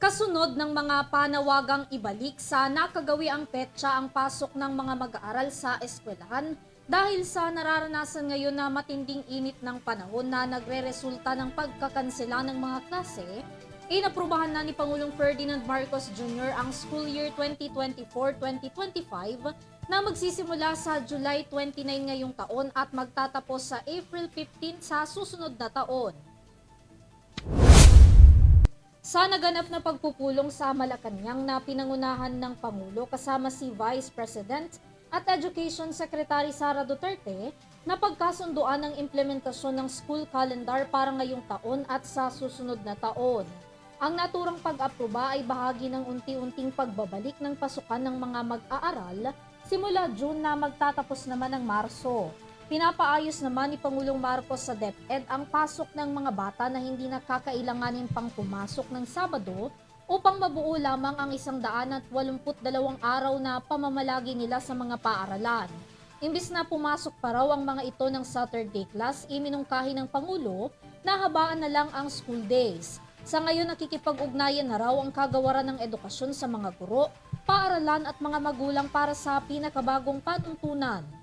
Kasunod ng mga panawagang ibalik sa nakagawi ang petsa ang pasok ng mga mag-aaral sa eskwelahan dahil sa nararanasan ngayon na matinding init ng panahon na nagre-resulta ng pagkakansela ng mga klase, inaprubahan na ni Pangulong Ferdinand Marcos Jr. ang school year 2024-2025 na magsisimula sa July 29 ngayong taon at magtatapos sa April 15 sa susunod na taon. Sa naganap na pagpupulong sa Malacanang na pinangunahan ng Pangulo kasama si Vice President at Education Secretary Sara Duterte na pagkasunduan ng implementasyon ng school calendar para ngayong taon at sa susunod na taon. Ang naturang pag-aproba ay bahagi ng unti-unting pagbabalik ng pasukan ng mga mag-aaral simula June na magtatapos naman ng Marso. Pinapaayos naman ni Pangulong Marcos sa DepEd ang pasok ng mga bata na hindi nakakailanganin pang pumasok ng Sabado upang mabuo lamang ang isang daan at 82 araw na pamamalagi nila sa mga paaralan. Imbis na pumasok pa raw ang mga ito ng Saturday class, iminungkahi ng Pangulo na habaan na lang ang school days. Sa ngayon, nakikipag-ugnayan na raw ang kagawaran ng edukasyon sa mga guro, paaralan at mga magulang para sa pinakabagong panuntunan.